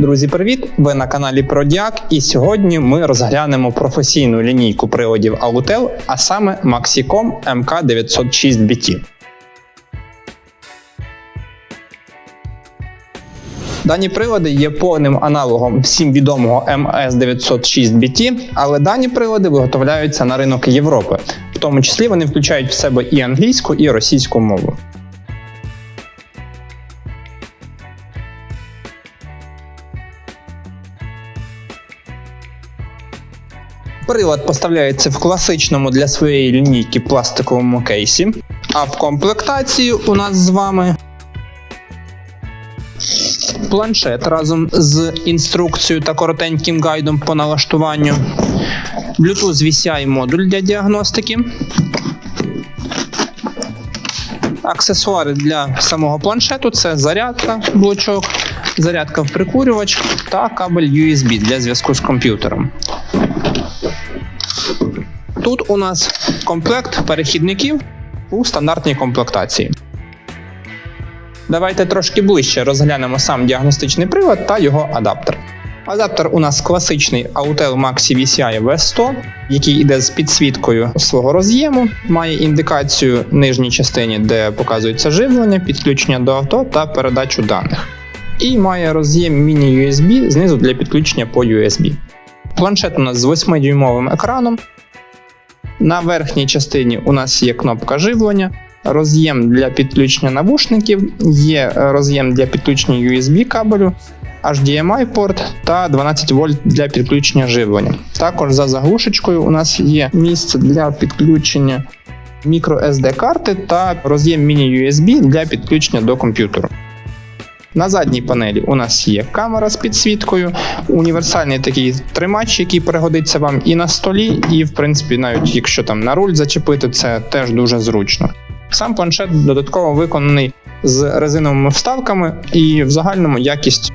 Друзі, привіт! Ви на каналі Продіак, і сьогодні ми розглянемо професійну лінійку приладів Autel, а саме Maxicom MK906BT. Дані прилади є повним аналогом всім відомого MS906BT, але дані прилади виготовляються на ринок Європи. В тому числі вони включають в себе і англійську, і російську мову. Прилад поставляється в класичному для своєї лінійки пластиковому кейсі, а в комплектації у нас з вами планшет разом з інструкцією та коротеньким гайдом по налаштуванню, Bluetooth VCI модуль для діагностики, аксесуари для самого планшету це зарядка, блочок, зарядка в прикурювач та кабель USB для зв'язку з комп'ютером. Тут у нас комплект перехідників у стандартній комплектації. Давайте трошки ближче розглянемо сам діагностичний прилад та його адаптер. Адаптер у нас класичний Autel Maxi VCI V100, який йде з підсвіткою свого роз'єму, має індикацію в нижній частині, де показується живлення, підключення до авто та передачу даних. І має роз'єм міні-USB знизу для підключення по USB. Планшет у нас з 8-дюймовим екраном. На верхній частині у нас є кнопка живлення, роз'єм для підключення навушників, є роз'єм для підключення USB кабелю, HDMI порт та 12 вольт для підключення живлення. Також за заглушечкою у нас є місце для підключення microSD карти та роз'єм міні-USB для підключення до комп'ютеру. На задній панелі у нас є камера з підсвіткою, універсальний такий тримач, який пригодиться вам і на столі, і, в принципі, навіть якщо там на руль зачепити, це теж дуже зручно. Сам планшет додатково виконаний з резиновими вставками, і в загальному якість,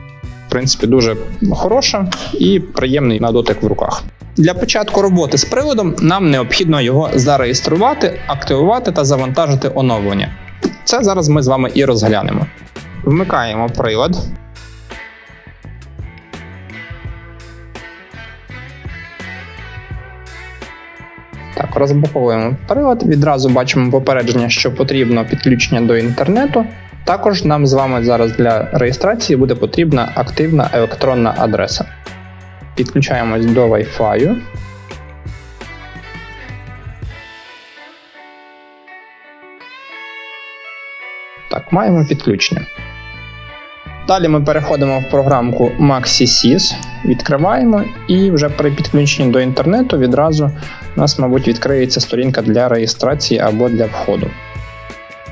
в принципі, дуже хороша і приємний на дотик в руках. Для початку роботи з приладом нам необхідно його зареєструвати, активувати та завантажити оновлення. Це зараз ми з вами і розглянемо. Вмикаємо прилад. Так, розблоковуємо прилад. Відразу бачимо попередження, що потрібно підключення до інтернету. Також нам з вами зараз для реєстрації буде потрібна активна електронна адреса. Підключаємось до Wi-Fi. Так, маємо підключення. Далі ми переходимо в програмку MaxiSys, відкриваємо і вже при підключенні до інтернету відразу у нас, мабуть, відкриється сторінка для реєстрації або для входу.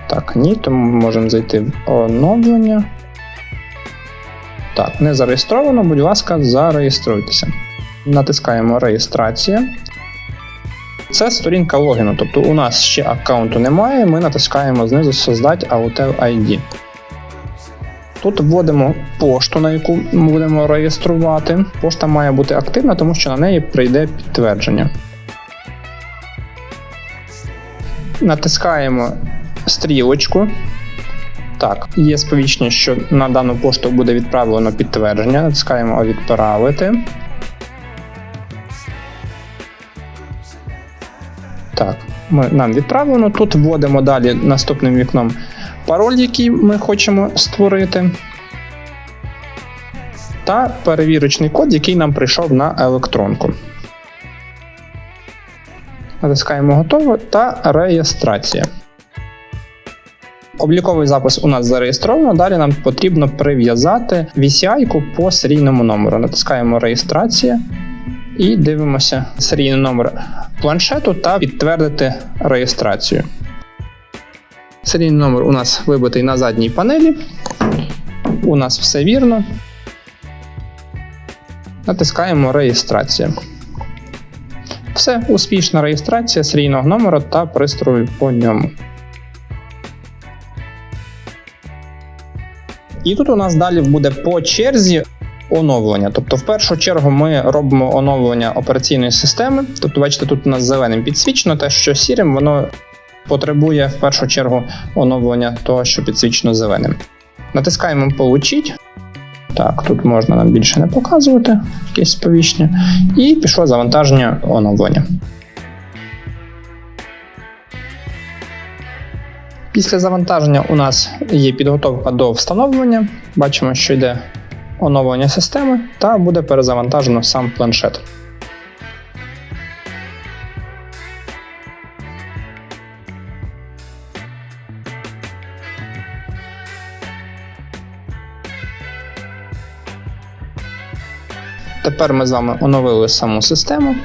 Так, ні, тому ми можемо зайти в оновлення. Так, не зареєстровано, будь ласка, зареєструйтеся. Натискаємо реєстрація. Це сторінка логіну, тобто у нас ще аккаунту немає, ми натискаємо знизу Создать Autel ID. Тут вводимо пошту, на яку ми будемо реєструвати. Пошта має бути активна, тому що на неї прийде підтвердження. Натискаємо стрілочку. Так, є сповіщення, що на дану пошту буде відправлено підтвердження. Натискаємо Відправити. Так, ми, нам відправлено. Тут вводимо далі наступним вікном пароль, який ми хочемо створити. Та перевірочний код, який нам прийшов на електронку. Натискаємо готово та реєстрація. Обліковий запис у нас зареєстровано. Далі нам потрібно прив'язати VCI по серійному номеру. Натискаємо реєстрація і дивимося серійний номер планшету та підтвердити реєстрацію. Серійний номер у нас вибитий на задній панелі. У нас все вірно. Натискаємо реєстрація. Все, успішна реєстрація серійного номера та пристрою по ньому. І тут у нас далі буде по черзі оновлення. Тобто, в першу чергу ми робимо оновлення операційної системи. Тобто, бачите, тут у нас зеленим підсвічено, те, що сірим, воно потребує в першу чергу оновлення того, що підсвічено зеленим. Натискаємо Получить. Так, тут можна нам більше не показувати якесь сповіщення. І пішло завантаження оновлення. Після завантаження у нас є підготовка до встановлення. Бачимо, що йде оновлення системи та буде перезавантажено сам планшет. Тепер ми з вами оновили саму систему.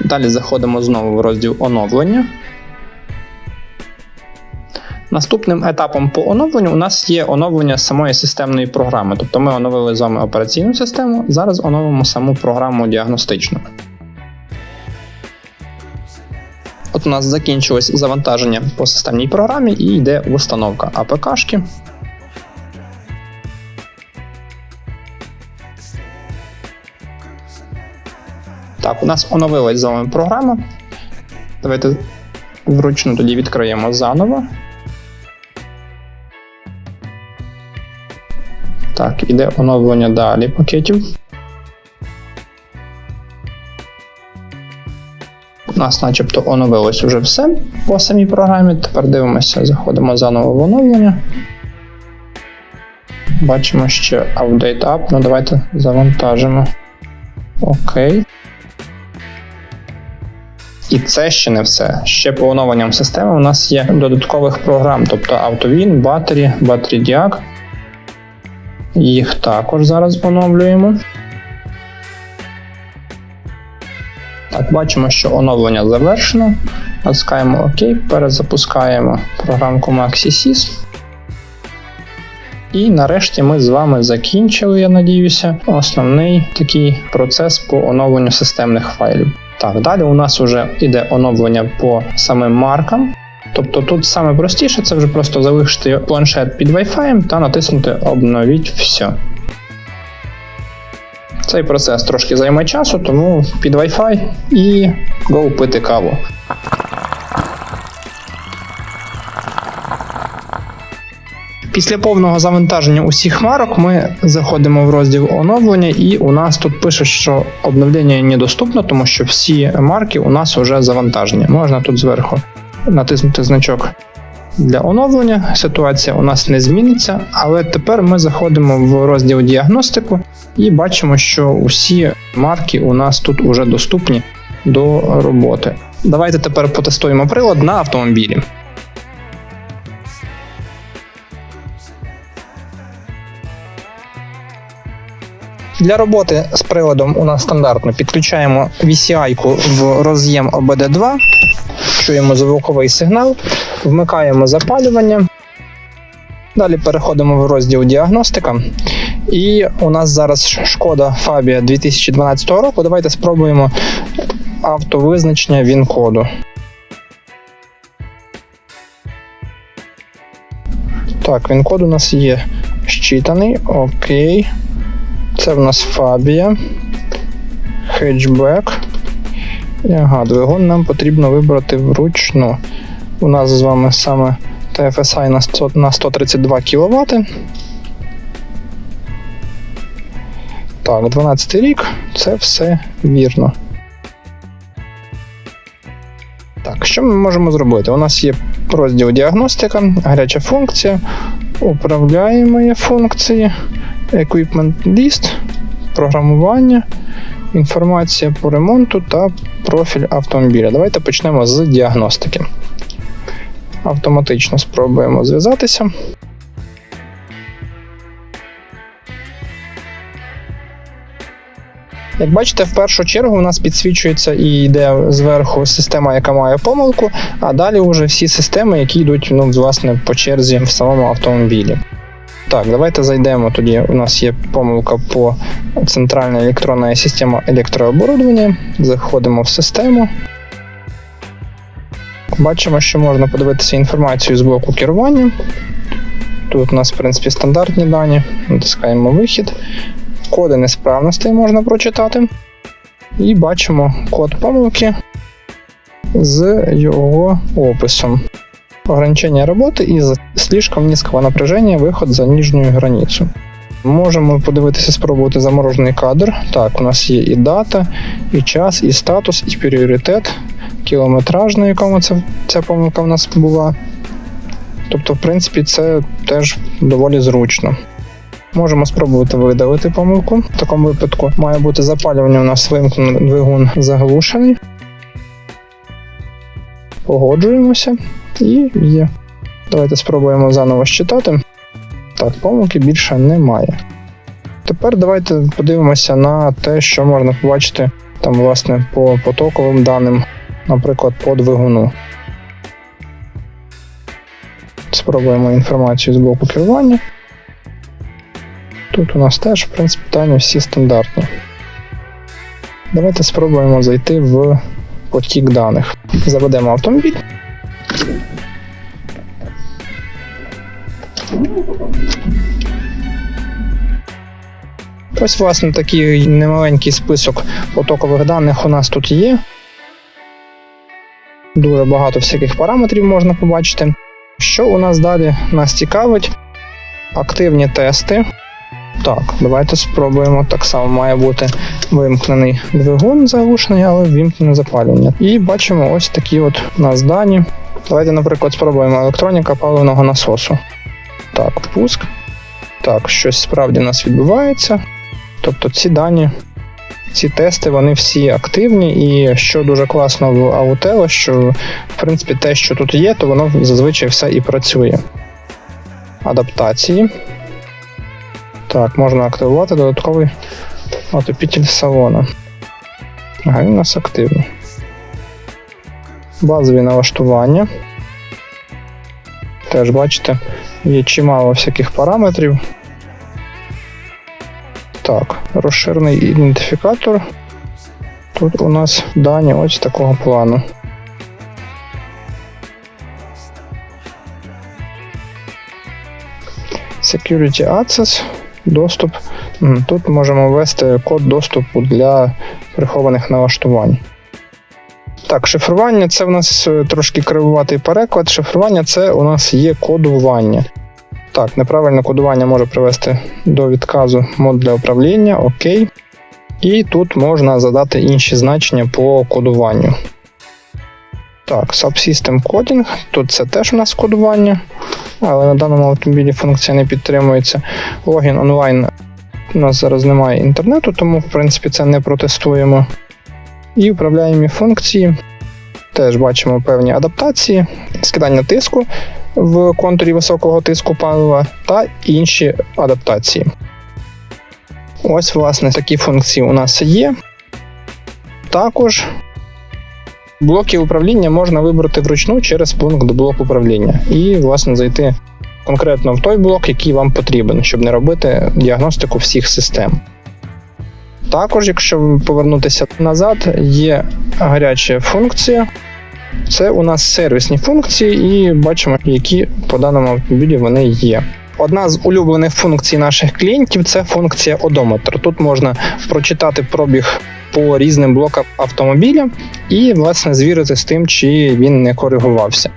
Далі заходимо знову в розділ оновлення. Наступним етапом по оновленню у нас є оновлення самої системної програми. Тобто ми оновили з вами операційну систему, зараз оновимо саму програму діагностичну. От у нас закінчилось завантаження по системній програмі і йде установка АПКшки. Так, у нас оновилась з вами програма. Давайте вручну тоді відкриємо заново. Так, іде оновлення далі пакетів. У нас начебто оновилось уже все по самій програмі. Тепер дивимося, заходимо заново в оновлення. Бачимо ще Update Up. Ну давайте завантажимо. Окей. І це ще не все. Ще по оновленням системи у нас є додаткових програм, тобто AutoWin, Battery, Battery Diag. Їх також зараз оновлюємо. Так, бачимо, що оновлення завершено. Натискаємо ОК, перезапускаємо програмку MaxiSys. І нарешті ми з вами закінчили, я надіюся, основний такий процес по оновленню системних файлів. Так, далі у нас вже йде оновлення по самим маркам. Тобто тут саме простіше це вже просто залишити планшет під Wi-Fi та натиснути Обновіть все. Цей процес трошки займе часу, тому під Wi-Fi і go пити каву. Після повного завантаження усіх марок ми заходимо в розділ оновлення, і у нас тут пише, що обновлення недоступно, тому що всі марки у нас вже завантажені. Можна тут зверху натиснути значок для оновлення. Ситуація у нас не зміниться, але тепер ми заходимо в розділ діагностику і бачимо, що усі марки у нас тут вже доступні до роботи. Давайте тепер потестуємо прилад на автомобілі. Для роботи з приладом у нас стандартно підключаємо VCI-ку в роз'єм OBD2, чуємо звуковий сигнал, вмикаємо запалювання. Далі переходимо в розділ діагностика. І у нас зараз шкода Fabia 2012 року. Давайте спробуємо автовизначення він-коду. Так, він-код у нас є щитаний. Окей. Це в нас Фабія. Хетчбек. Ага, двигун нам потрібно вибрати вручну. У нас з вами саме TFSI на 100, на 132 кВт. Так, 12 рік, це все вірно. Так, що ми можемо зробити? У нас є розділ діагностика, гаряча функція, управляємо функції. Equipment List, програмування, інформація по ремонту та профіль автомобіля. Давайте почнемо з діагностики. Автоматично спробуємо зв'язатися. Як бачите, в першу чергу у нас підсвічується і йде зверху система, яка має помилку, а далі вже всі системи, які йдуть ну, власне, по черзі в самому автомобілі. Так, давайте зайдемо. Тоді у нас є помилка по центральна електронна система електрооборудовання. Заходимо в систему. Бачимо, що можна подивитися інформацію з блоку керування. Тут у нас, в принципі, стандартні дані. Натискаємо вихід. Коди несправностей можна прочитати. І бачимо код помилки з його описом ограничение работы из-за слишком низкого напряжения выход за нижнюю границу. Можемо подивитися, спробувати заморожений кадр. Так, у нас є і дата, і час, і статус, і пріоритет, кілометраж, на якому це, ця помилка в нас була. Тобто, в принципі, це теж доволі зручно. Можемо спробувати видалити помилку. В такому випадку має бути запалювання у нас вимкнено, двигун заглушений. Погоджуємося і є. Давайте спробуємо заново щитати. Так, помилки більше немає. Тепер давайте подивимося на те, що можна побачити там, власне, по потоковим даним, наприклад, по двигуну. Спробуємо інформацію з блоку керування. Тут у нас теж, в принципі, дані всі стандартні. Давайте спробуємо зайти в потік даних. Заведемо автомобіль. Ось, власне, такий немаленький список потокових даних у нас тут є. Дуже багато всяких параметрів можна побачити. Що у нас далі нас цікавить? Активні тести. Так, давайте спробуємо. Так само має бути вимкнений двигун заглушений, але вимкнене запалювання. І бачимо ось такі от у нас дані. Давайте, наприклад, спробуємо електроніка паливного насосу. Так, пуск. Так, щось справді у нас відбувається. Тобто ці дані, ці тести, вони всі активні, і що дуже класно в Autello, що в принципі те, що тут є, то воно зазвичай все і працює. Адаптації. Так, можна активувати додатковий отопітель салона. Ага, він у нас активний. Базові налаштування. Теж бачите, є чимало всяких параметрів. Так, розширений ідентифікатор. Тут у нас дані ось такого плану. Security Access, доступ. Тут можемо ввести код доступу для прихованих налаштувань. Так, шифрування це у нас е, трошки кривуватий переклад. Шифрування це у нас є кодування. Так, неправильне кодування може привести до відказу мод для управління, окей. І тут можна задати інші значення по кодуванню. Так, Subsystem Coding, тут це теж у нас кодування, але на даному автомобілі функція не підтримується. Логін онлайн. У нас зараз немає інтернету, тому в принципі це не протестуємо. І управляємі функції. Теж бачимо певні адаптації, скидання тиску в контурі високого тиску палива та інші адаптації. Ось, власне, такі функції у нас є. Також блоки управління можна вибрати вручну через пункт блок управління і, власне, зайти конкретно в той блок, який вам потрібен, щоб не робити діагностику всіх систем. Також, якщо повернутися назад, є гаряча функція. Це у нас сервісні функції, і бачимо, які по даному автомобілі вони є. Одна з улюблених функцій наших клієнтів це функція одометр. Тут можна прочитати пробіг по різним блокам автомобіля і, власне, звірити з тим, чи він не коригувався.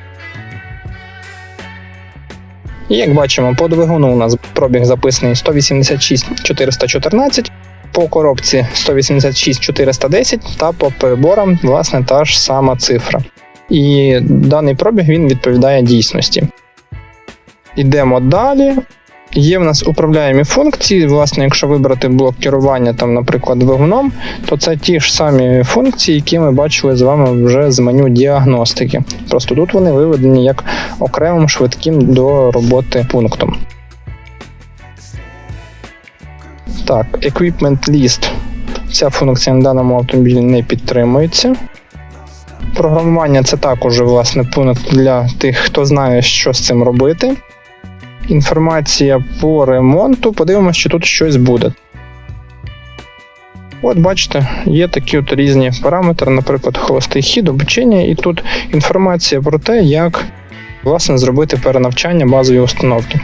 І як бачимо, по двигуну у нас пробіг записаний 186 414, по коробці 186 410 та по приборам, власне, та ж сама цифра. І даний пробіг він відповідає дійсності. Йдемо далі. Є в нас управляємі функції. Власне, якщо вибрати блок керування, там, наприклад, двигуном, то це ті ж самі функції, які ми бачили з вами вже з меню діагностики. Просто тут вони виведені як окремим швидким до роботи пунктом. Так, Equipment List. Ця функція на даному автомобілі не підтримується. Програмування це також власне пункт для тих, хто знає, що з цим робити. Інформація по ремонту. Подивимося, чи тут щось буде. От, бачите, є такі от різні параметри, наприклад, холостий хід, обучення, і тут інформація про те, як власне зробити перенавчання базової установки.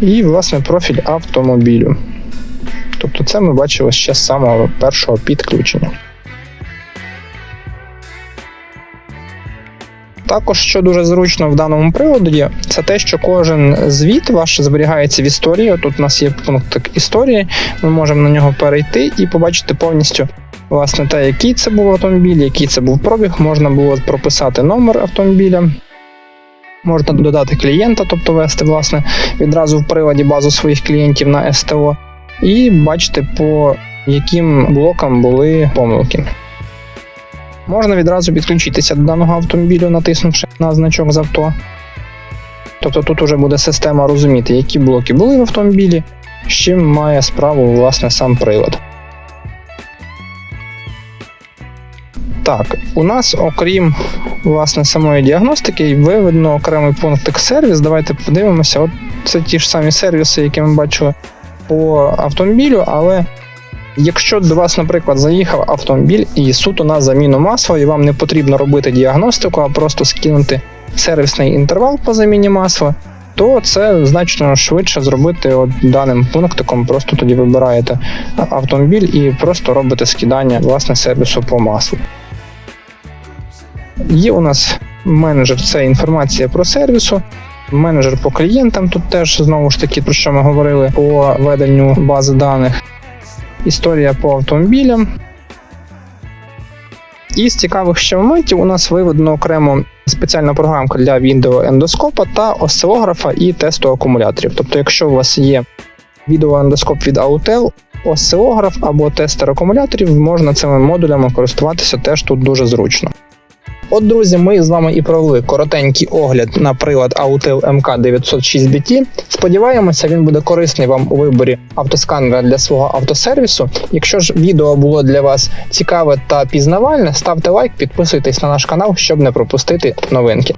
І, власне, профіль автомобілю. Тобто це ми бачили ще з самого першого підключення. Також, що дуже зручно в даному приводі, це те, що кожен звіт ваш зберігається в історії. Тут у нас є пункт історії, ми можемо на нього перейти і побачити повністю. Власне, те, який це був автомобіль, який це був пробіг, можна було прописати номер автомобіля, можна додати клієнта, тобто вести власне відразу в приладі базу своїх клієнтів на СТО, і бачити, по яким блокам були помилки. Можна відразу підключитися до даного автомобілю, натиснувши на значок з авто. Тобто тут вже буде система розуміти, які блоки були в автомобілі, з чим має справу власне сам прилад. Так, у нас, окрім власне самої діагностики, виведено окремий пунктик сервіс. Давайте подивимося. От це ті ж самі сервіси, які ми бачили по автомобілю, але якщо до вас, наприклад, заїхав автомобіль і суто на заміну масла, і вам не потрібно робити діагностику, а просто скинути сервісний інтервал по заміні масла, то це значно швидше зробити от даним пунктиком. Просто тоді вибираєте автомобіль і просто робите скидання власне сервісу по маслу. Є у нас менеджер, це інформація про сервісу. Менеджер по клієнтам тут теж знову ж таки, про що ми говорили по веденню бази даних. Історія по автомобілям. І з цікавих ще моментів у нас виведено окремо спеціальна програмка для відеоендоскопа та осцилографа і тесту акумуляторів. Тобто, якщо у вас є відеоендоскоп від Autel, осцилограф або тестер акумуляторів, можна цими модулями користуватися теж тут дуже зручно. От, друзі, ми з вами і провели коротенький огляд на прилад Autel MK906BT. Сподіваємося, він буде корисний вам у виборі автосканера для свого автосервісу. Якщо ж відео було для вас цікаве та пізнавальне, ставте лайк, підписуйтесь на наш канал, щоб не пропустити новинки.